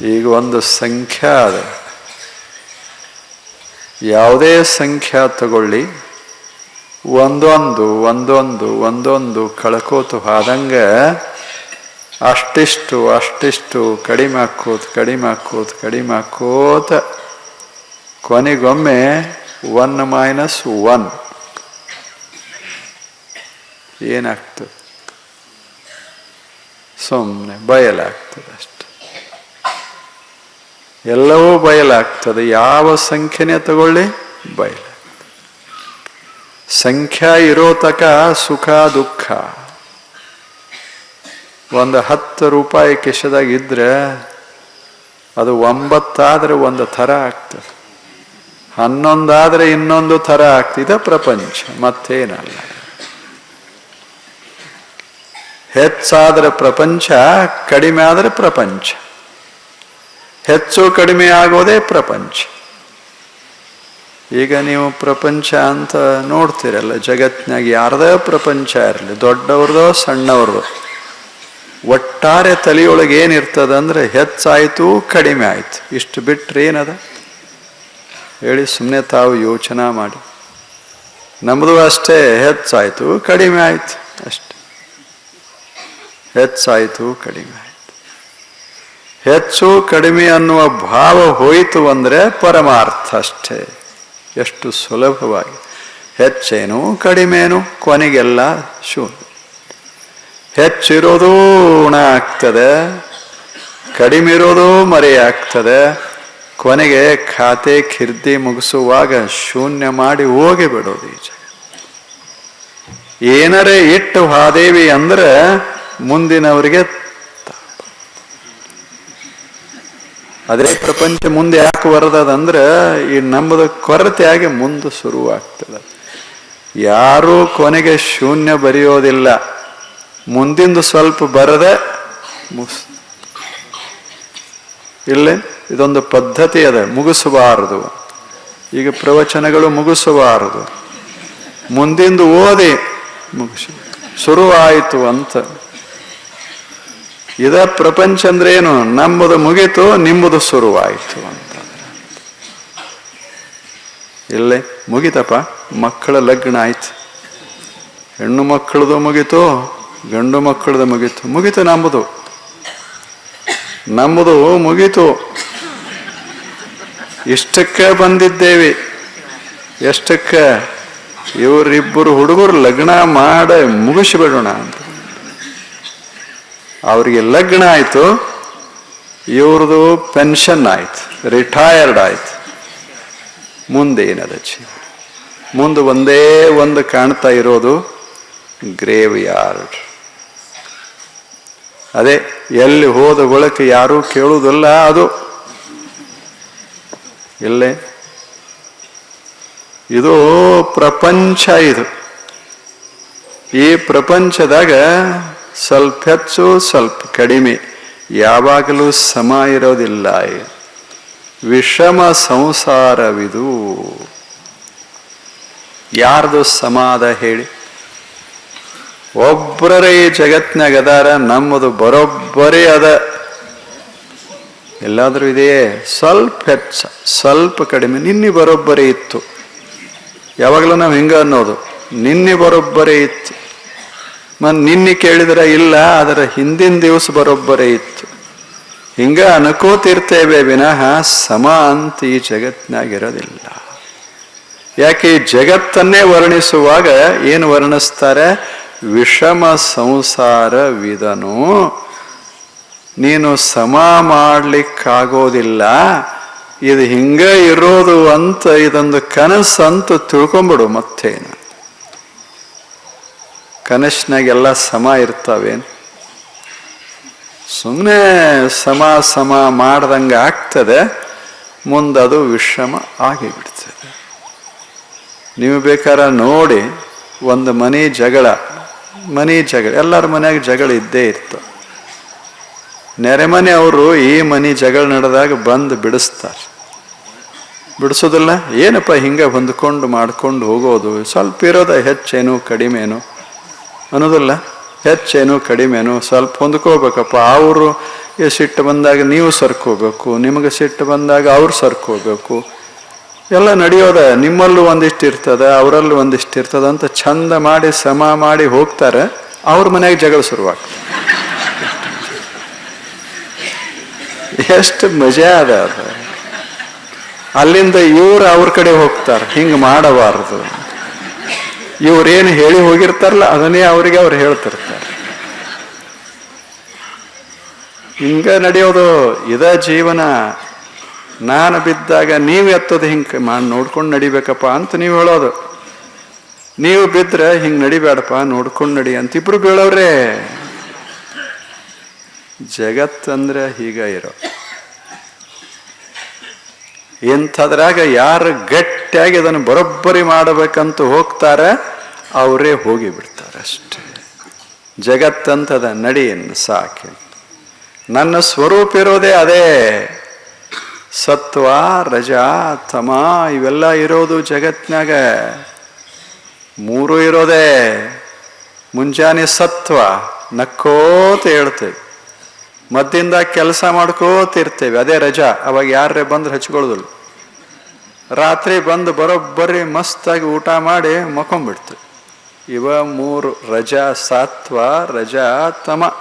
ಈಗ ಒಂದು ಸಂಖ್ಯಾ ಅದ ಯಾವುದೇ ಸಂಖ್ಯಾ ತಗೊಳ್ಳಿ. ಒಂದೊಂದು ಒಂದೊಂದು ಒಂದೊಂದು ಕಳ್ಕೋತು ಆದಂಗೆ ಅಷ್ಟಿಷ್ಟು ಅಷ್ಟಿಷ್ಟು ಕಡಿಮೆ ಹಾಕೋತ್ ಕಡಿಮೆ ಹಾಕೋತ್, ಕಡಿಮೆ ಹಾಕೋತ. ಕೊನೆಗೊಮ್ಮೆ ಒನ್ ಮೈನಸ್ ಒನ್ ಏನಾಗ್ತದೆ? ಸುಮ್ಮನೆ ಬಯಲಾಗ್ತದೆ ಅಷ್ಟೆ. ಎಲ್ಲವೂ ಬಯಲಾಗ್ತದೆ. ಯಾವ ಸಂಖ್ಯೆನೇ ತಗೊಳ್ಳಿ ಬಯಲ ಸಂಖ್ಯಾ ಇರೋ ತಕ ಸುಖ ದುಃಖ. ಒಂದು ಹತ್ತು ರೂಪಾಯಿ ಕಿಶದಾಗ ಇದ್ರೆ ಅದು ಒಂಬತ್ತಾದ್ರೆ ಒಂದು ಥರ ಆಗ್ತದೆ. ಹನ್ನೊಂದಾದರೆ ಇನ್ನೊಂದು ಥರ ಆಗ್ತಿದೆ. ಪ್ರಪಂಚ, ಮತ್ತೇನಲ್ಲ. ಹೆಚ್ಚಾದ್ರೆ ಪ್ರಪಂಚ, ಕಡಿಮೆ ಆದರೆ ಪ್ರಪಂಚ. ಹೆಚ್ಚು ಕಡಿಮೆ ಆಗೋದೇ ಪ್ರಪಂಚ. ಈಗ ನೀವು ಪ್ರಪಂಚ ಅಂತ ನೋಡ್ತೀರಲ್ಲ, ಜಗತ್ತಿನಾಗ ಯಾರದೇ ಪ್ರಪಂಚ ಇರಲಿ, ದೊಡ್ಡವ್ರದೋ ಸಣ್ಣವ್ರದೋ. ಒಟ್ಟಾರೆ ತಲೆಯೊಳಗೆ ಏನಿರ್ತದೆ ಅಂದ್ರೆ ಹೆಚ್ಚಾಯಿತು, ಕಡಿಮೆ ಆಯಿತು. ಇಷ್ಟು ಬಿಟ್ಟರೆ ಏನದ? ಹೇಳಿ ಸುಮ್ಮನೆ ತಾವು ಯೋಚನೆ ಮಾಡಿ. ನಮ್ಮದು ಅಷ್ಟೇ, ಹೆಚ್ಚಾಯಿತು, ಕಡಿಮೆ ಆಯಿತು ಅಷ್ಟೆ. ಹೆಚ್ಚಾಯಿತು, ಕಡಿಮೆ ಹೆಚ್ಚು ಕಡಿಮೆ ಅನ್ನುವ ಭಾವ ಹೋಯಿತು ಅಂದರೆ ಪರಮಾರ್ಥ ಅಷ್ಟೇ ಎಷ್ಟು ಸುಲಭವಾಗಿ. ಹೆಚ್ಚೇನು ಕಡಿಮೆನು ಕೊನೆಗೆಲ್ಲ ಶೂನ್ಯ. ಹೆಚ್ಚಿರೋದು ಉಣ ಆಗ್ತದೆ ಕಡಿಮೆ ಇರೋದು ಮರೆಯಾಗ್ತದೆ, ಕೊನೆಗೆ ಖಾತೆ ಕಿರ್ದಿ ಮುಗಿಸುವಾಗ ಶೂನ್ಯ ಮಾಡಿ ಹೋಗಿ ಬಿಡೋದು ಈಜ ಏನರೇ ಇಟ್ಟು ಹಾದೇವಿ ಅಂದ್ರೆ ಮುಂದಿನವರಿಗೆ ಅದೇ ಪ್ರಪಂಚ ಮುಂದೆ ಯಾಕೆ ಬರದಂದ್ರೆ ಈ ನಮ್ಮದು ಕೊರತೆಯಾಗಿ ಮುಂದೆ ಶುರುವಾಗ್ತದೆ. ಯಾರೂ ಕೊನೆಗೆ ಶೂನ್ಯ ಬರೆಯೋದಿಲ್ಲ. ಮುಂದಿಂದು ಸ್ವಲ್ಪ ಬರದೆ ಮುಸ್ ಇಲ್ಲಿ? ಇದೊಂದು ಪದ್ಧತಿ ಅದ, ಮುಗಿಸಬಾರದು. ಈಗ ಪ್ರವಚನಗಳು ಮುಗಿಸಬಾರದು. ಮುಂದಿಂದು ಓದಿ ಮುಗಿಸಿ ಶುರುವಾಯಿತು ಅಂತ. ಇದ ಪ್ರಪಂಚ ಅಂದ್ರೆ ಏನು? ನಮ್ಮದು ಮುಗಿತು, ನಿಮ್ಮದು ಶುರುವಾಯಿತು ಅಂತ. ಇಲ್ಲೇ ಮುಗಿತಪ್ಪ, ಮಕ್ಕಳ ಲಗ್ನ ಆಯ್ತು. ಹೆಣ್ಣು ಮಕ್ಕಳದು ಮುಗೀತು, ಗಂಡು ಮಕ್ಕಳದು ಮುಗಿತು. ಮುಗಿತು ನಮ್ಮದು. ನಮ್ಮದು ಮುಗೀತು. ಇಷ್ಟಕ್ಕೆ ಬಂದಿದ್ದೇವೆ. ಎಷ್ಟಕ್ಕೆ? ಇವರಿಬ್ಬರು ಹುಡುಗರು ಲಗ್ನ ಮಾಡಿ ಮುಗಿಸಿಬಿಡೋಣ ಅಂತ. ಅವರಿಗೆ ಲಗ್ನ ಆಯಿತು ಇವ್ರದ್ದು ಪೆನ್ಷನ್ ಆಯ್ತು ರಿಟೈರ್ಡ್ ಆಯ್ತು. ಮುಂದೆ ಏನದ ಮುಂದೆ ಒಂದೇ ಒಂದು ಕಾಣ್ತಾ ಇರೋದು ಗ್ರೇವ್ ಯಾರ್ಡ್ ಅದೇ, ಎಲ್ಲಿ ಹೋದ ಬಳಿಕ ಯಾರೂ ಕೇಳುವುದಲ್ಲ ಅದು. ಇಲ್ಲೇ. ಇದು ಪ್ರಪಂಚ ಇದು. ಈ ಪ್ರಪಂಚದಾಗ ಸ್ವಲ್ಪ ಹೆಚ್ಚು, ಸ್ವಲ್ಪ ಕಡಿಮೆ. ಯಾವಾಗಲೂ ಸಮ ಇರೋದಿಲ್ಲ. ವಿಷಮ ಸಂಸಾರವಿದು. ಯಾರ್ದು ಸಮಾದ ಹೇಳಿ. ಒಬ್ಬರೇ ಈ ಜಗತ್ನಾಗ ಅದಾರ, ನಮ್ಮದು ಬರೋಬ್ಬರೇ ಅದ. ಎಲ್ಲಾದರೂ ಇದೆಯೇ? ಸ್ವಲ್ಪ ಹೆಚ್ಚ, ಸ್ವಲ್ಪ ಕಡಿಮೆ. ನಿನ್ನೆ ಬರೋಬ್ಬರೇ ಇತ್ತು. ಯಾವಾಗಲೂ ನಾವು ಹಿಂಗ ಅನ್ನೋದು? ನಿನ್ನೆ ಬರೋಬ್ಬರೇ ಇತ್ತು. ಮತ್ ನಿನ್ನೆ ಕೇಳಿದ್ರೆ ಇಲ್ಲ ಅದರ ಹಿಂದಿನ ದಿವಸ ಬರೋಬ್ಬರೇ ಇತ್ತು. ಹಿಂಗ ಅನ್ಕೋತಿರ್ತೇವೆ ವಿನಃ ಸಮ ಅಂತ ಈ ಜಗತ್ನಾಗಿರೋದಿಲ್ಲ ಯಾಕೆ ಈ ಜಗತ್ತನ್ನೇ ವರ್ಣಿಸುವಾಗ ಏನು ವರ್ಣಿಸ್ತಾರೆ? ವಿಷಮ ಸಂಸಾರ ವಿಧನು. ನೀನು ಸಮ ಮಾಡಲಿಕ್ಕಾಗೋದಿಲ್ಲ. ಇದು ಹಿಂಗೆ ಇರೋದು ಅಂತ ಇದೊಂದು ಕನಸು ತಿಳ್ಕೊಂಬಿಡು ಮತ್ತೇನು. ಕನಸಿನಾಗೆಲ್ಲ ಸಮ ಇರ್ತಾವೇನು ಸುಮ್ಮನೆ ಸಮ ಸಮ ಮಾಡ್ದಂಗೆ ಆಗ್ತದೆ ಮುಂದದು ವಿಷಮ ಆಗಿಬಿಡ್ತದೆ. ನೀವು ಬೇಕಾರ ನೋಡಿ, ಒಂದು ಮನೆ ಜಗಳ ಮನೆ ಜಗಳ, ಎಲ್ಲರ ಮನೆಯಾಗ ಜಗಳ ಇದ್ದೇ ಇರ್ತವೆ. ನೆರೆಮನೆ ಅವರು ಈ ಮನೆ ಜಗಳ ನಡೆದಾಗ ಬಂದು ಬಿಡಿಸ್ತಾರೆ. ಬಿಡಿಸೋದಿಲ್ಲ, ಏನಪ್ಪ ಹಿಂಗೆ ಹೊಂದ್ಕೊಂಡು ಮಾಡ್ಕೊಂಡು ಹೋಗೋದು? ಸ್ವಲ್ಪ ಇರೋದ ಹೆಚ್ಚೇನು, ಕಡಿಮೆನು? ಅನ್ನೋದಿಲ್ಲ, ಹೆಚ್ಚೇನು, ಕಡಿಮೆನು, ಸ್ವಲ್ಪ ಹೊಂದ್ಕೋಬೇಕಪ್ಪ ಅವರು ಸಿಟ್ಟು ಬಂದಾಗ ನೀವು ಸರ್ಕೋಬೇಕು ನಿಮಗೆ ಸಿಟ್ಟು ಬಂದಾಗ ಅವ್ರು ಸರ್ಕೋಬೇಕು ಎಲ್ಲ ನಡೆಯೋದ, ನಿಮ್ಮಲ್ಲೂ ಒಂದಿಷ್ಟು ಇರ್ತದೆ, ಅವರಲ್ಲೂ ಒಂದಿಷ್ಟು ಇರ್ತದ ಅಂತ ಚಂದ ಮಾಡಿ, ಸಮ ಮಾಡಿ ಹೋಗ್ತಾರೆ, ಅವ್ರ ಮನೆಗೆ ಜಗಳ ಶುರುವಾಗ್ತದೆ. ಎಷ್ಟು ಮಜಾ ಅದು. ಅಲ್ಲಿಂದ ಇವ್ರು ಅವ್ರ ಕಡೆ ಹೋಗ್ತಾರೆ, ಹಿಂಗೆ ಮಾಡಬಾರದು. ಇವ್ರೇನು ಹೇಳಿ ಹೋಗಿರ್ತಾರಲ್ಲ, ಅದನ್ನೇ ಅವರಿಗೆ ಅವ್ರು ಹೇಳ್ತಿರ್ತಾರೆ. ಹಿಂಗ ನಡೆಯೋದು, ಇದ ಜೀವನ, ನಾನು ಬಿದ್ದಾಗ ನೀವು ಎತ್ತೋದು ಹಿಂಗೆ ಮಾ ನೋಡ್ಕೊಂಡು ನಡಿಬೇಕಪ್ಪ ಅಂತ ನೀವು ಹೇಳೋದು. ನೀವು ಬಿದ್ದರೆ ಹಿಂಗೆ ನಡಿಬೇಡಪ್ಪ ನೋಡ್ಕೊಂಡು ನಡಿ ಅಂತ ಇಬ್ರು ಬೀಳವ್ರೆ. ಜಗತ್ತಂದ್ರೆ ಹೀಗ ಇರೋ. ಇಂಥದ್ರಾಗ ಯಾರು ಗಟ್ಟಿಯಾಗಿ ಅದನ್ನು ಬರೋಬ್ಬರಿ ಮಾಡಬೇಕಂತ ಹೋಗ್ತಾರೆ, ಅವರೇ ಹೋಗಿ ಬಿಡ್ತಾರೆ ಅಷ್ಟೇ. ಜಗತ್ತಂತದ ನಡಿಯನ್ನು ಸಾಕಿ. ನನ್ನ ಸ್ವರೂಪ ಇರೋದೇ ಅದೇ. ಸತ್ವ, ರಜ, ತಮ, ಇವೆಲ್ಲ ಇರೋದು ಜಗತ್ತಿನಾಗ ಮೂರು ಇರೋದೇ. ಮುಂಜಾನೆ ಸತ್ವ ನಕ್ಕೋತ ಹೇಳ್ತೇವೆ. ಮದ್ದಿಂದ ಕೆಲಸ ಮಾಡ್ಕೋತಿರ್ತೇವೆ. ಅದೇ ರಜಾ. ಅವಾಗ ಯಾರೇ ಬಂದ್ರೆ ಹಚ್ಕೊಳ್ಳೋದಿಲ್ಲ. ರಾತ್ರಿ ಬಂದು ಬರೋಬ್ಬರಿ ಮಸ್ತಾಗಿ ಊಟ ಮಾಡಿ ಮಕ್ಕೊಂಬಿಡ್ತೇವೆ ಇವ ಮೂರು ರಜಾ ಸಾತ್ವ, ರಜಾ ತಮ.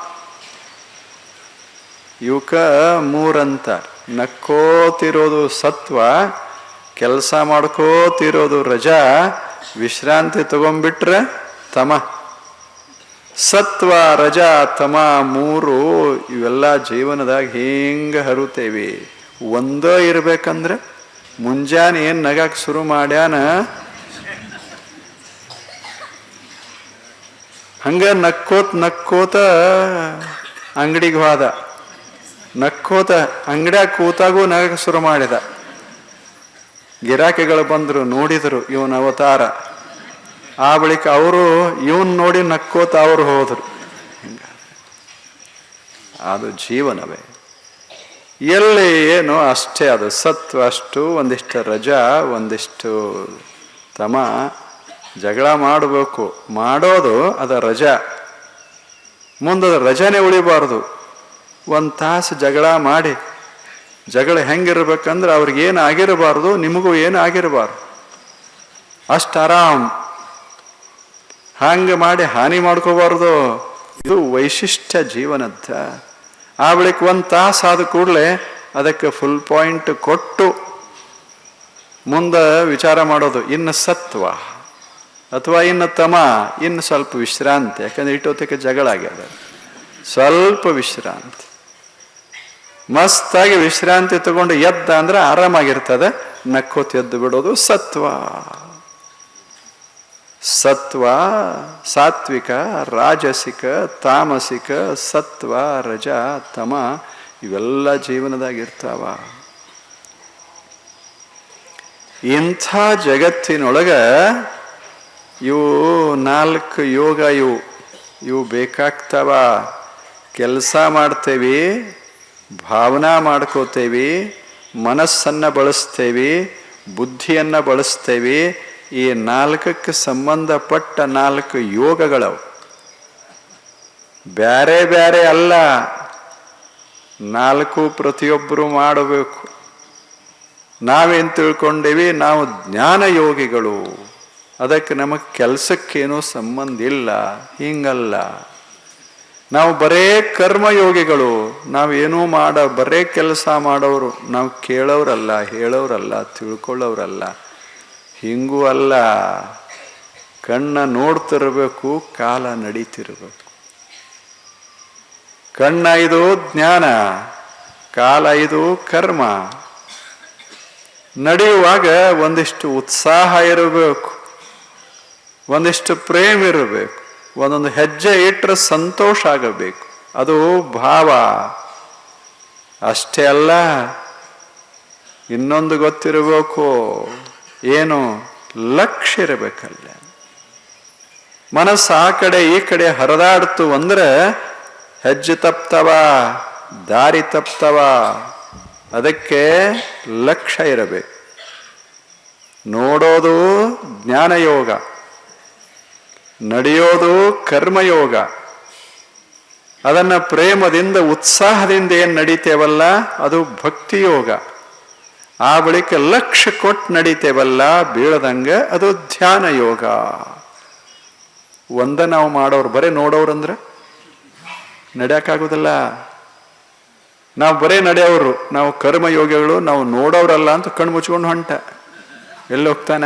ಇವಕ ಮೂರಂತ. ನಕ್ಕೋತಿರೋದು ಸತ್ವ, ಕೆಲಸ ಮಾಡ್ಕೋತಿರೋದು ರಜಾ. ವಿಶ್ರಾಂತಿ ತಗೊಂಡ್ಬಿಟ್ರೆ ತಮ. ಸತ್ವ, ರಜಾ, ತಮ ಮೂರು ಇವೆಲ್ಲ ಜೀವನದಾಗ ಹಿಂಗ ಹರುತೇವಿ. ಒಂದೇ ಇರಬೇಕಂದ್ರೆ ಮುಂಜಾನೆ ಏನು ನಗಕ್ ಶುರು ಮಾಡ್ಯಾನ? ಹಂಗ ನಕ್ಕೋತ ನಕ್ಕೋತ ಅಂಗಡಿಗೆ ಹೋದ. ನಕ್ಕೋತ ಅಂಗಡ್ಯಾಗ ಕೂತಾಗೂ ನಗಕ್ ಶುರು ಮಾಡಿದ. ಗಿರಾಕಿಗಳು ಬಂದರು ನೋಡಿದರು ಇವನ ಅವತಾರ. ಆ ಬಳಿಕ ಅವರು ಇವನ್ ನೋಡಿ ನಕ್ಕೋತ ಅವರು ಹೋದರು. ಅದು ಜೀವನವೇ. ಎಲ್ಲಿ ಏನು ಅಷ್ಟೇ ಅದು ಸತ್ವ, ಅಷ್ಟು ಒಂದಿಷ್ಟು ರಜಾ, ಒಂದಿಷ್ಟು ತಮ, ಜಗಳ ಮಾಡಬೇಕು. ಮಾಡೋದು ಅದು ರಜಾ. ಮುಂದದ ರಜಾನೇ ಉಳಿಬಾರ್ದು. ಒಂದು ತಾಸು ಜಗಳ ಮಾಡಿ. ಜಗಳ ಹೆಂಗಿರ್ಬೇಕಂದ್ರೆ ಅವ್ರಿಗೆ ಏನು ಆಗಿರಬಾರ್ದು, ನಿಮಗೂ ಏನು ಆಗಿರಬಾರ್ದು. ಅಷ್ಟು ಆರಾಮ್. ಹಂಗೆ ಮಾಡಿ ಹಾನಿ ಮಾಡ್ಕೋಬಾರ್ದು. ಇದು ವೈಶಿಷ್ಟ್ಯ ಜೀವನದ ಆ ಬಳಿಕ ಒಂದು ತಾಸು ಆದ ಕೂಡಲೇ ಅದಕ್ಕೆ ಫುಲ್ ಪಾಯಿಂಟ್ ಕೊಟ್ಟು ಮುಂದೆ ವಿಚಾರ ಮಾಡೋದು, ಇನ್ನು ಸತ್ವ. ಅಥವಾ ಇನ್ನು ತಮ, ಇನ್ನು ಸ್ವಲ್ಪ ವಿಶ್ರಾಂತಿ. ಯಾಕಂದ್ರೆ ಇಟ್ಟೋತಿಕ ಜಗಳ ಆಗ್ಯದ. ಸ್ವಲ್ಪ ವಿಶ್ರಾಂತಿ. ಮಸ್ತಾಗಿ ವಿಶ್ರಾಂತಿ ತಗೊಂಡು ಎದ್ದ ಅಂದ್ರೆ ಆರಾಮಾಗಿರ್ತದೆ. ನಕ್ಕೋತ್ ಎದ್ದು ಬಿಡೋದು ಸತ್ವ. ಸತ್ವ, ಸಾತ್ವಿಕ, ರಾಜಸಿಕ, ತಾಮಸಿಕ, ಸತ್ವ, ರಜ, ತಮ, ಇವೆಲ್ಲ ಜೀವನದಾಗಿರ್ತಾವ. ಇಂಥ ಜಗತ್ತಿನೊಳಗ ಇವು ನಾಲ್ಕು ಯೋಗ ಇವು. ಇವು ಬೇಕಾಗ್ತಾವ. ಕೆಲಸ ಮಾಡ್ತೇವಿ, ಭಾವನಾ ಮಾಡ್ಕೋತೇವಿ, ಮನಸ್ಸನ್ನು ಬಳಸ್ತೇವಿ, ಬುದ್ಧಿಯನ್ನು ಬಳಸ್ತೇವಿ ಈ ನಾಲ್ಕಕ್ಕೆ ಸಂಬಂಧಪಟ್ಟ ನಾಲ್ಕು ಯೋಗಗಳವು. ಬ್ಯಾರೆ ಬ್ಯಾರೆ ಅಲ್ಲ. ನಾಲ್ಕು ಪ್ರತಿಯೊಬ್ಬರು ಮಾಡಬೇಕು. ನಾವೇನು ತಿಳ್ಕೊಂಡೇವಿ? ನಾವು ಜ್ಞಾನ ಯೋಗಿಗಳು. ಅದಕ್ಕೆ ನಮಗೆ ಕೆಲಸಕ್ಕೇನೂ ಸಂಬಂಧ ಇಲ್ಲ. ಹಿಂಗಲ್ಲ. ನಾವು ಬರೇ ಕರ್ಮಯೋಗಿಗಳು. ನಾವೇನೂ ಮಾಡ, ಬರೇ ಕೆಲಸ ಮಾಡೋರು. ನಾವು ಕೇಳೋರಲ್ಲ, ಹೇಳೋರಲ್ಲ, ತಿಳ್ಕೊಳ್ಳೋರಲ್ಲ. ಹಿಂಗೂ ಅಲ್ಲ, ಕಣ್ಣ ನೋಡ್ತಿರಬೇಕು, ಕಾಲ ನಡೀತಿರಬೇಕು. ಕಣ್ಣ ಇದು ಜ್ಞಾನ, ಕಾಲ ಇದು ಕರ್ಮ. ನಡೆಯುವಾಗ ಒಂದಿಷ್ಟು ಉತ್ಸಾಹ ಇರಬೇಕು, ಒಂದಿಷ್ಟು ಪ್ರೇಮ ಇರಬೇಕು, ಒಂದೊಂದು ಹೆಜ್ಜೆ ಇಟ್ಟರೆ ಸಂತೋಷ ಆಗಬೇಕು. ಅದು ಭಾವ. ಅಷ್ಟೇ ಅಲ್ಲ, ಇನ್ನೊಂದು ಗೊತ್ತಿರಬೇಕು. ಏನು ಲಕ್ಷ್ಯ ಇರಬೇಕಲ್ಲ? ಮನಸ್ಸು ಆ ಕಡೆ ಈ ಕಡೆ ಹರಿದಾಡ್ತು ಅಂದ್ರೆ ಹೆಜ್ಜೆ ತಪ್ತವ, ದಾರಿ ತಪ್ತವ, ಅದಕ್ಕೆ ಲಕ್ಷ್ಯ ಇರಬೇಕು. ನೋಡೋದು ಜ್ಞಾನಯೋಗ, ನಡೆಯೋದು ಕರ್ಮಯೋಗ. ಅದನ್ನು ಪ್ರೇಮದಿಂದ, ಉತ್ಸಾಹದಿಂದ ಏನು ನಡೀತೇವಲ್ಲ, ಅದು ಭಕ್ತಿ ಯೋಗ ಆ ಬಳಿಕ ಲಕ್ಷ ಕೊಟ್ಟು ನಡೀತೇವಲ್ಲ, ಬೀಳದಂಗ ಅದು ಧ್ಯಾನ ಯೋಗ. ಒಂದ ನಾವು ಮಾಡೋರು ಬರೇ ನೋಡೋರಂದ್ರೆ ನಡೆಯಕ್ಕಾಗೋದಿಲ್ಲ ನಾವು ಬರೇ ನಡೆಯೋರು ನಾವು ಕರ್ಮಯೋಗಿಗಳು, ನಾವು ನೋಡೋರಲ್ಲ ಅಂತ ಕಣ್ಣು ಮುಚ್ಕೊಂಡು ಹೊಂಟ. ಎಲ್ಲಿ ಹೋಗ್ತಾನ?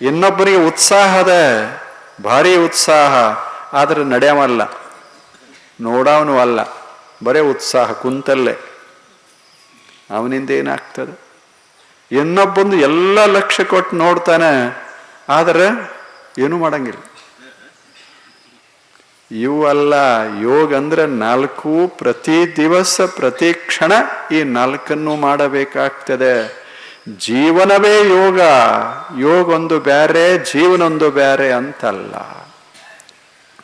ಇನ್ನೊಬ್ಬರಿಗೆ ಉತ್ಸಾಹದ ಭಾರಿ ಉತ್ಸಾಹ, ಆದರೆ ನಡೆಯವಲ್ಲ ನೋಡವನು ಅಲ್ಲ, ಬರೇ ಉತ್ಸಾಹ, ಕುಂತಲ್ಲೇ. ಅವನಿಂದ ಏನಾಗ್ತದೆ? ಇನ್ನೊಬ್ಬಂದು ಎಲ್ಲ ಲಕ್ಷ್ಯ ಕೊಟ್ಟು ನೋಡ್ತಾನೆ, ಆದರೆ ಏನು ಮಾಡಂಗಿಲ್ಲ. ಇವು ಅಲ್ಲ ಯೋಗ ಅಂದ್ರೆ ನಾಲ್ಕು, ಪ್ರತಿ ದಿವಸ, ಪ್ರತಿ ಕ್ಷಣ ಈ ನಾಲ್ಕನ್ನು ಮಾಡಬೇಕಾಗ್ತದೆ. ಜೀವನವೇ ಯೋಗ. ಯೋಗ ಒಂದು ಬ್ಯಾರೆ ಜೀವನೊಂದು ಬ್ಯಾರೆ ಅಂತಲ್ಲ.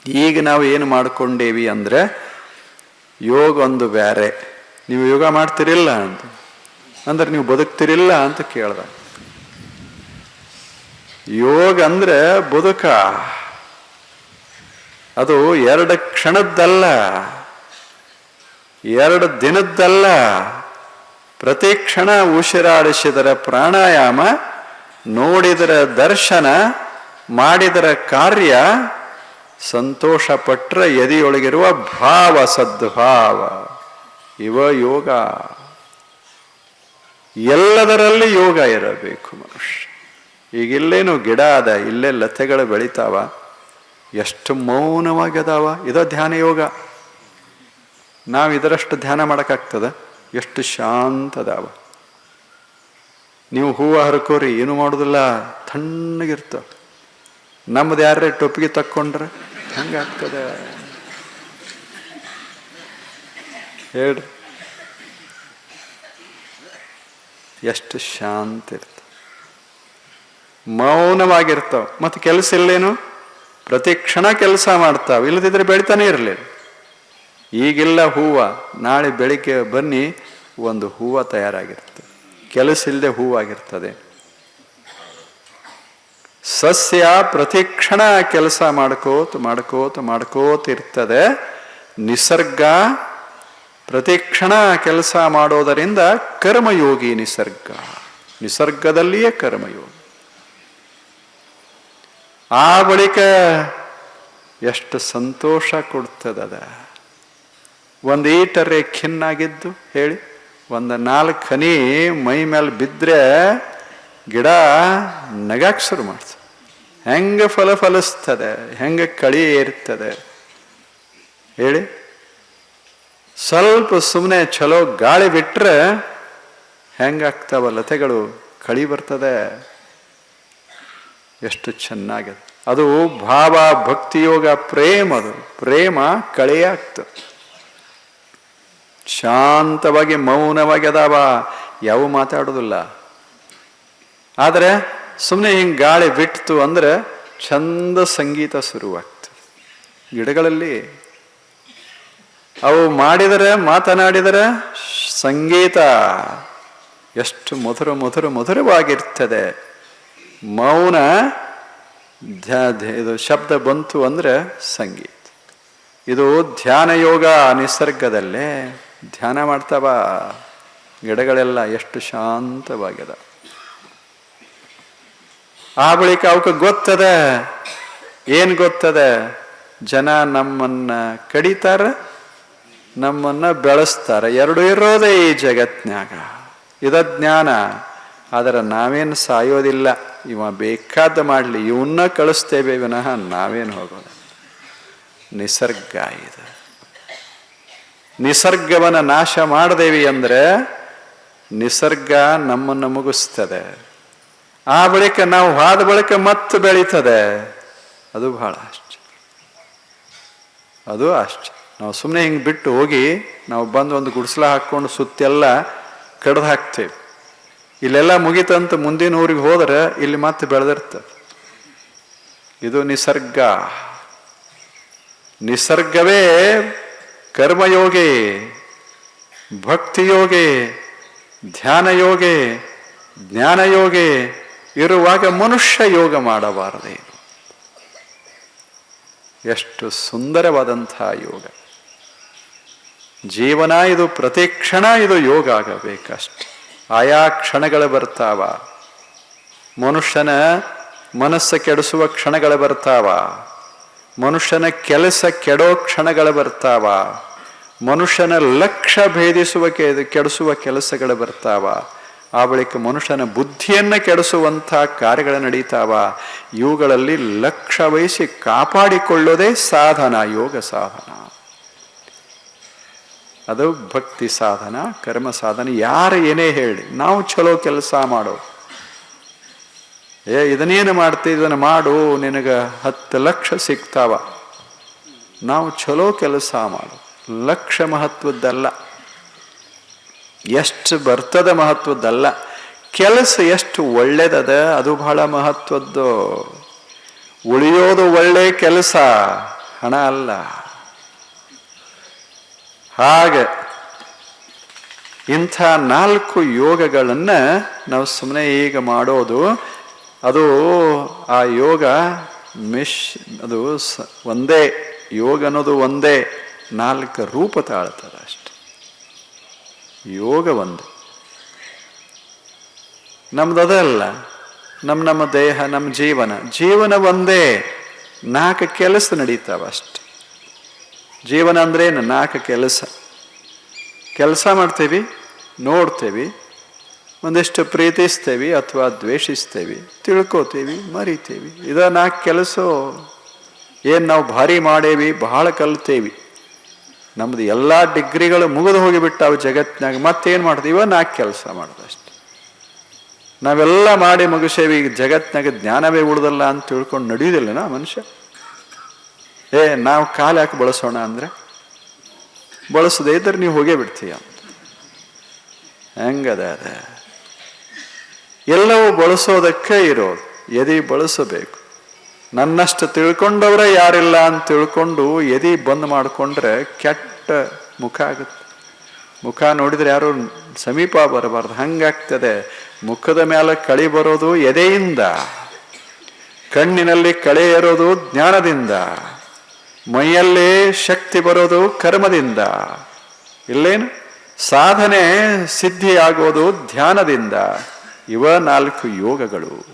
ಈಗ ನಾವು ಏನು ಮಾಡ್ಕೊಂಡೇವಿ ಅಂದ್ರೆ ಯೋಗ ಒಂದು ಬ್ಯಾರೆ. ನೀವು ಯೋಗ ಮಾಡ್ತಿರಿಲ್ಲ ಅಂತ. ಅಂದ್ರೆ ನೀವು ಬದುಕ್ತಿರಿಲ್ಲ ಅಂತ ಕೇಳ್ದ. ಯೋಗ ಅಂದ್ರೆ ಬದುಕ. ಅದು ಎರಡು ಕ್ಷಣದ್ದಲ್ಲ. ಎರಡು ದಿನದ್ದಲ್ಲ. ಪ್ರತಿ ಕ್ಷಣ ಉಸಿರಾಡಿಸಿದರ ಪ್ರಾಣಾಯಾಮ, ನೋಡಿದರ ದರ್ಶನ, ಮಾಡಿದರ ಕಾರ್ಯ ಸಂತೋಷ ಪಟ್ರ ಎದೆಯೊಳಗಿರುವ ಭಾವ ಸದ್ಭಾವ ಇವ ಯೋಗ. ಎಲ್ಲದರಲ್ಲಿ ಯೋಗ ಇರಬೇಕು ಮನುಷ್ಯ. ಈಗ ಇಲ್ಲೇನು ಗಿಡ ಅದ, ಇಲ್ಲೇ ಲತೆಗಳು ಬೆಳಿತಾವ. ಎಷ್ಟು ಮೌನವಾಗಿ ಅದಾವ ಇದ ಧ್ಯಾನ ಯೋಗ. ನಾವು ಇದರಷ್ಟು ಧ್ಯಾನ ಮಾಡೋಕ್ಕಾಗ್ತದ? ಎಷ್ಟು ಶಾಂತ ಅದಾವ ನೀವು ಹೂವು ಹರ್ಕೋರಿ, ಏನು ಮಾಡೋದಿಲ್ಲ. ತಣ್ಣಗಿರ್ತಾವ. ನಮ್ದು ಯಾರೇ ಟೊಪ್ಪಿಗೆ ತಕ್ಕೊಂಡ್ರೆ? ಹಂಗಾಗ್ತದೆ. ಹೇಳ್ರಿ ಎಷ್ಟು ಶಾಂತ ಇರ್ತ ಮೌನವಾಗಿರ್ತಾವ. ಮತ್ತೆ ಕೆಲಸ ಇಲ್ಲೇನು? ಪ್ರತಿ ಕ್ಷಣ ಕೆಲಸ ಮಾಡ್ತಾವೆ. ಇಲ್ಲದಿದ್ರೆ ಬೆಳಿತಾನೆ ಇರಲಿ ಈಗಿಲ್ಲ ಹೂವು. ನಾಳೆ ಬೆಳಿಗ್ಗೆ ಬನ್ನಿ, ಒಂದು ಹೂವು ತಯಾರಾಗಿರ್ತದೆ ಕೆಲಸ ಇಲ್ಲದೆ ಹೂವಾಗಿರ್ತದೆ. ಸಸ್ಯ ಪ್ರತಿ ಕ್ಷಣ ಕೆಲಸ ಮಾಡ್ಕೋತ ಮಾಡ್ಕೋತ ಮಾಡ್ಕೋತ ಇರ್ತದೆ. ನಿಸರ್ಗ ಪ್ರತಿ ಕ್ಷಣ ಕೆಲಸ ಮಾಡೋದರಿಂದ ಕರ್ಮಯೋಗಿ ನಿಸರ್ಗ. ನಿಸರ್ಗದಲ್ಲಿಯೇ ಕರ್ಮಯೋಗಿ. ಆ ಬಳಿಕ ಎಷ್ಟು ಸಂತೋಷ ಕೊಡ್ತದದ. ಒಂದು ಈಟರೆ ಖಿನ್ನಾಗಿದ್ದು ಹೇಳಿ, ಒಂದು ನಾಲ್ಕು ಹನಿ ಮೈ ಮೇಲೆ ಬಿದ್ದರೆ ಗಿಡ ನಗಾಕ್ ಶುರು ಮಾಡ್ತದೆ. ಹೆಂಗೆ ಫಲ ಫಲಿಸ್ತದೆ, ಹೆಂಗೆ ಕಳಿ ಏರ್ತದೆ ಹೇಳಿ ಸ್ವಲ್ಪ ಸುಮ್ಮನೆ ಚಲೋ ಗಾಳಿ ಬಿಟ್ರೆ ಹೆಂಗಾಗ್ತಾವ ಲತೆಗಳು? ಕಳಿ ಬರ್ತದೆ. ಎಷ್ಟು ಚೆನ್ನಾಗಿದೆ ಅದು ಭಾವ ಭಕ್ತಿಯೋಗ ಪ್ರೇಮ ಅದು. ಪ್ರೇಮ ಕಳೆಯಾಗ್ತದೆ ಶಾಂತವಾಗಿ ಮೌನವಾಗಿ ಅದಾವ. ಯಾವ ಮಾತಾಡೋದಿಲ್ಲ. ಆದರೆ ಸುಮ್ಮನೆ ಹಿಂಗೆ ಗಾಳಿ ಬಿಟ್ಟು ಅಂದ್ರೆ ಚಂದ ಸಂಗೀತ ಶುರುವಾಗ್ತದೆ ಗಿಡಗಳಲ್ಲಿ ಅವು ಮಾಡಿದರೆ, ಮಾತನಾಡಿದರೆ, ಸಂಗೀತ ಎಷ್ಟು ಮಧುರ ಮಧುರ, ಮಧುರವಾಗಿರ್ತದೆ. ಮೌನ ಇದು ಶಬ್ದ ಬಂತು ಅಂದರೆ ಸಂಗೀತ. ಇದು ಧ್ಯಾನ ಯೋಗ ನಿಸರ್ಗದಲ್ಲೇ ಧ್ಯಾನ ಮಾಡ್ತಾವ. ಗಿಡಗಳೆಲ್ಲ ಎಷ್ಟು ಶಾಂತವಾಗಿದೆ ಆ ಬಳಿಕ ಅವಕ್ಕೆ ಗೊತ್ತದೆ. ಏನು ಗೊತ್ತದ? ಜನ ನಮ್ಮನ್ನ ಕಡಿತಾರ? ನಮ್ಮನ್ನ ಬೆಳೆಸ್ತಾರೆ. ಎರಡು ಇರೋದೇ ಈ ಜಗತ್ನಾಗ ಇದ ಜ್ಞಾನ. ಆದರೆ ನಾವೇನು ಸಾಯೋದಿಲ್ಲ. ಇವ ಬೇಕಾದ ಮಾಡಲಿ. ಇವನ್ನ ಕಳಿಸ್ತೇವೆ ವಿನಃ ನಾವೇನು ಹೋಗೋದು. ನಿಸರ್ಗ ಇದು. ನಿಸರ್ಗವನ್ನು ನಾಶ ಮಾಡಿದೇವಿ ಅಂದರೆ ನಿಸರ್ಗ ನಮ್ಮನ್ನು ಮುಗಿಸ್ತದೆ. ಆ ಬಳಿಕ ನಾವು ಹಾದ ಬಳಿಕ ಮತ್ತೆ ಬೆಳೀತದೆ. ಅದು ಬಹಳ ಆಶ್ಚರ್ಯ. ಅದು ಆಶ್ಚರ್ಯ. ನಾವು ಸುಮ್ಮನೆ ಹಿಂಗೆ ಬಿಟ್ಟು ಹೋಗಿ ನಾವು ಬಂದು ಒಂದು ಗುಡಿಸಲ ಹಾಕ್ಕೊಂಡು ಸುತ್ತೆಲ್ಲ ಕಡ್ದು ಹಾಕ್ತೇವೆ. ಇಲ್ಲೆಲ್ಲ ಮುಗಿತಂತ ಮುಂದಿನ ಊರಿಗೆ ಹೋದ್ರೆ ಇಲ್ಲಿ ಮತ್ತೆ ಬೆಳೆದಿರ್ತದೆ ಇದು ನಿಸರ್ಗ. ನಿಸರ್ಗವೇ ಕರ್ಮಯೋಗಿ, ಭಕ್ತಿಯೋಗಿ, ಧ್ಯಾನಯೋಗಿ, ಜ್ಞಾನಯೋಗಿ, ಇರುವಾಗ ಮನುಷ್ಯ ಯೋಗ ಮಾಡಬಾರದೆ. ಎಷ್ಟು ಸುಂದರವಾದಂಥ ಯೋಗ. ಜೀವನ ಇದು ಪ್ರತಿ ಕ್ಷಣ ಇದು ಯೋಗ ಆಗಬೇಕಷ್ಟೆ. ಆಯಾ ಕ್ಷಣಗಳು ಬರ್ತಾವ. ಮನುಷ್ಯನ ಮನಸ್ಸು ಕೆಡಿಸುವ ಕ್ಷಣಗಳು ಬರ್ತಾವ. ಮನುಷ್ಯನ ಕೆಲಸ ಕೆಡೋ ಕ್ಷಣಗಳು ಬರ್ತಾವ. ಮನುಷ್ಯನ ಲಕ್ಷ್ಯ ಭೇದಿಸುವ ಕೆಡಿಸುವ ಕೆಲಸಗಳು ಬರ್ತಾವ. ಆ ಬಳಿಕ ಮನುಷ್ಯನ ಬುದ್ಧಿಯನ್ನು ಕೆಡಿಸುವಂಥ ಕಾರ್ಯಗಳು ನಡೀತಾವ. ಇವುಗಳಲ್ಲಿ ಲಕ್ಷ್ಯ ವಹಿಸಿ ಕಾಪಾಡಿಕೊಳ್ಳೋದೇ ಸಾಧನ, ಯೋಗ ಸಾಧನ. ಅದು ಭಕ್ತಿ ಸಾಧನ, ಕರ್ಮ ಸಾಧನ, ಯಾರು ಏನೇ ಹೇಳಿ, ನಾವು ಚಲೋ ಕೆಲಸ ಮಾಡೋ. ಏ, ಇದನ್ನೇನು ಮಾಡ್ತೀವಿ ಇದನ್ನು ಮಾಡು, ನಿನಗೆ ಹತ್ತು ಲಕ್ಷ ಸಿಗ್ತಾವ. ನಾವು ಚಲೋ ಕೆಲಸ ಮಾಡು. ಲಕ್ಷ ಮಹತ್ವದ್ದಲ್ಲ. ಎಷ್ಟು ಬರ್ತದ ಮಹತ್ವದ್ದಲ್ಲ. ಕೆಲಸ ಎಷ್ಟು ಒಳ್ಳೇದದ, ಅದು ಬಹಳ ಮಹತ್ವದ್ದು. ಉಳಿಯೋದು ಒಳ್ಳೆ ಕೆಲಸ, ಹಣ ಅಲ್ಲ. ಹಾಗೆ ಇಂಥ ನಾಲ್ಕು ಯೋಗಗಳನ್ನು ನಾವು ಸುಮ್ಮನೆ ಈಗ ಮಾಡೋದು, ಅದು ಆ ಯೋಗ ಮಿಶ್ ಅದು ಒಂದೇ, ಯೋಗ ಅನ್ನೋದು ಒಂದೇ, ನಾಲ್ಕು ರೂಪ ತಾಳ್ತದೆ ಅಷ್ಟೆ. ಯೋಗ ಒಂದು. ನಮ್ದು ಅದಲ್ಲ ನಮ್ಮ ನಮ್ಮ ದೇಹ ನಮ್ಮ ಜೀವನ ಜೀವನ ಒಂದೇ, ನಾಲ್ಕು ಕೆಲಸ ನಡೀತಾವ ಅಷ್ಟೆ. ಜೀವನ ಅಂದ್ರೇನು ನಾಲ್ಕು ಕೆಲಸ. ಕೆಲಸ ಮಾಡ್ತೇವೆ, ನೋಡ್ತೇವೆ, ಒಂದಿಷ್ಟು ಪ್ರೀತಿಸ್ತೇವೆ ಅಥವಾ ದ್ವೇಷಿಸ್ತೇವೆ, ತಿಳ್ಕೋತೀವಿ, ಮರಿತೇವಿ. ಇದ ನಾಲ್ಕು ಕೆಲಸ ಏನು ನಾವು ಭಾರಿ ಮಾಡೇವಿ, ಬಹಳ ಕಲ್ತೇವಿ. ನಮ್ಮದು ಎಲ್ಲ ಡಿಗ್ರಿಗಳು ಮುಗಿದು ಹೋಗಿಬಿಟ್ಟಾವೆ ಜಗತ್ತಿನಾಗ, ಮತ್ತೇನು ಮಾಡ್ತೀವಿ ನಾಲ್ಕು ಕೆಲಸ ಮಾಡೋದಷ್ಟೆ ನಾವೆಲ್ಲ ಮಾಡಿ ಮುಗಿಸೇವಿ, ಈಗ ಜಗತ್ತಿನಾಗ ಜ್ಞಾನವೇ ಉಳ್ದಲ್ಲ ಅಂತ ತಿಳ್ಕೊಂಡು ನಡೆಯುವುದಿಲ್ಲನಾ ಮನುಷ್ಯ. ಏ, ನಾವು ಕಾಲು ಯಾಕೆ ಬಳಸೋಣ ಅಂದರೆ, ಬಳಸದೇ ಇದ್ದರೆ ನೀವು ಹೋಗೇ ಬಿಡ್ತೀಯ ಹೆಂಗದ ಅದ? ಎಲ್ಲವೂ ಬಳಸೋದಕ್ಕೆ ಇರೋದು. ಎದಿ ಬಳಸಬೇಕು. ನನ್ನಷ್ಟು ತಿಳ್ಕೊಂಡವ್ರೆ ಯಾರಿಲ್ಲ ಅಂತ ತಿಳ್ಕೊಂಡು ಎದಿ ಬಂದ್ ಮಾಡಿಕೊಂಡ್ರೆ ಕೆಟ್ಟ ಮುಖ ಆಗುತ್ತೆ. ಮುಖ ನೋಡಿದ್ರೆ ಯಾರು ಸಮೀಪ ಬರಬಾರ್ದು. ಹಂಗಾಗ್ತದೆ. ಮುಖದ ಮೇಲೆ ಕಳಿ ಬರೋದು ಎದೆಯಿಂದ, ಕಣ್ಣಿನಲ್ಲಿ ಕಳೆ ಇರೋದು ಜ್ಞಾನದಿಂದ. ಮೈಯಲ್ಲಿ ಶಕ್ತಿ ಬರೋದು ಕರ್ಮದಿಂದ. ಇಲ್ಲೇನು? ಸಾಧನೆ ಸಿದ್ಧಿಯಾಗೋದು ಧ್ಯಾನದಿಂದ. ಇವ ನಾಲ್ಕು ಯೋಗಗಳು.